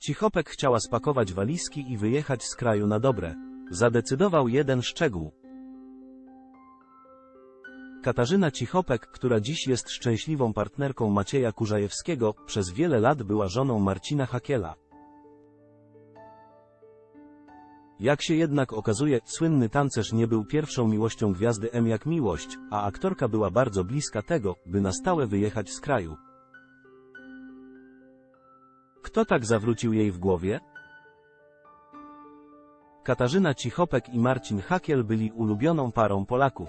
Cichopek chciała spakować walizki i wyjechać z kraju na dobre. Zadecydował jeden szczegół. Katarzyna Cichopek, która dziś jest szczęśliwą partnerką Macieja Kurzajewskiego, przez wiele lat była żoną Marcina Hakiela. Jak się jednak okazuje, słynny tancerz nie był pierwszą miłością gwiazdy M jak miłość, a aktorka była bardzo bliska tego, by na stałe wyjechać z kraju. Kto tak zawrócił jej w głowie? Katarzyna Cichopek i Marcin Hakiel byli ulubioną parą Polaków.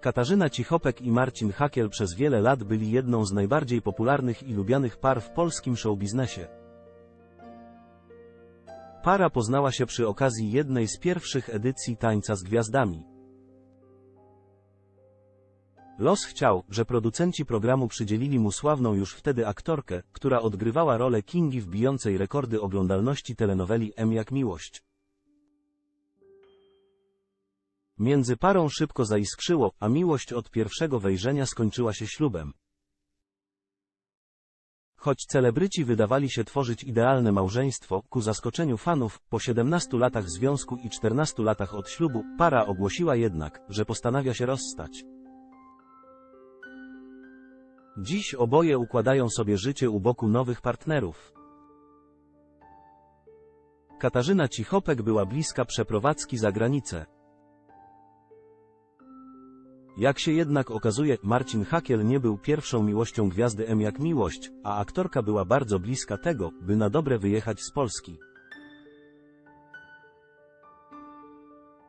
Katarzyna Cichopek i Marcin Hakiel przez wiele lat byli jedną z najbardziej popularnych i lubianych par w polskim showbiznesie. Para poznała się przy okazji jednej z pierwszych edycji Tańca z Gwiazdami. Los chciał, że producenci programu przydzielili mu sławną już wtedy aktorkę, która odgrywała rolę Kingi wbijącej rekordy oglądalności telenoweli M jak miłość. Między parą szybko zaiskrzyło, a miłość od pierwszego wejrzenia skończyła się ślubem. Choć celebryci wydawali się tworzyć idealne małżeństwo, ku zaskoczeniu fanów, po 17 latach związku i 14 latach od ślubu, para ogłosiła jednak, że postanawia się rozstać. Dziś oboje układają sobie życie u boku nowych partnerów. Katarzyna Cichopek była bliska przeprowadzki za granicę. Jak się jednak okazuje, Marcin Hakiel nie był pierwszą miłością gwiazdy M jak miłość, a aktorka była bardzo bliska tego, by na dobre wyjechać z Polski.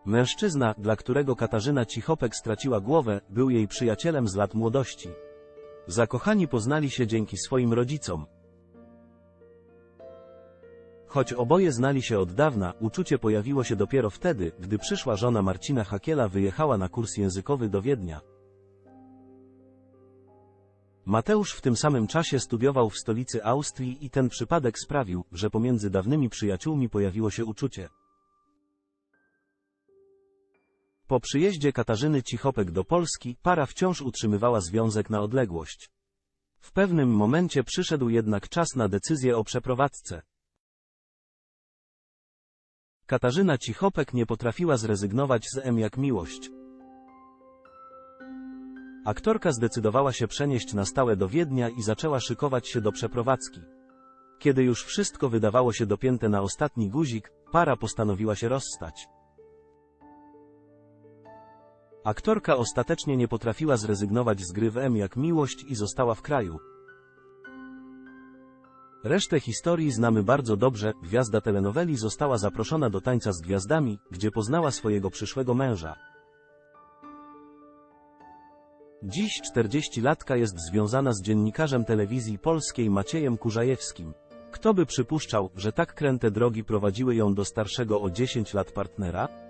Mężczyzna, dla którego Katarzyna Cichopek straciła głowę, był jej przyjacielem z lat młodości. Zakochani poznali się dzięki swoim rodzicom. Choć oboje znali się od dawna, uczucie pojawiło się dopiero wtedy, gdy przyszła żona Marcina Hakiela wyjechała na kurs językowy do Wiednia. Mateusz w tym samym czasie studiował w stolicy Austrii i ten przypadek sprawił, że pomiędzy dawnymi przyjaciółmi pojawiło się uczucie. Po przyjeździe Katarzyny Cichopek do Polski, para wciąż utrzymywała związek na odległość. W pewnym momencie przyszedł jednak czas na decyzję o przeprowadzce. Katarzyna Cichopek nie potrafiła zrezygnować z M jak miłość. Aktorka zdecydowała się przenieść na stałe do Wiednia i zaczęła szykować się do przeprowadzki. Kiedy już wszystko wydawało się dopięte na ostatni guzik, para postanowiła się rozstać. Aktorka ostatecznie nie potrafiła zrezygnować z gry w M jak miłość i została w kraju. Resztę historii znamy bardzo dobrze, gwiazda telenoweli została zaproszona do tańca z gwiazdami, gdzie poznała swojego przyszłego męża. Dziś 40-latka jest związana z dziennikarzem telewizji polskiej Maciejem Kurzajewskim. Kto by przypuszczał, że tak kręte drogi prowadziły ją do starszego o 10 lat partnera?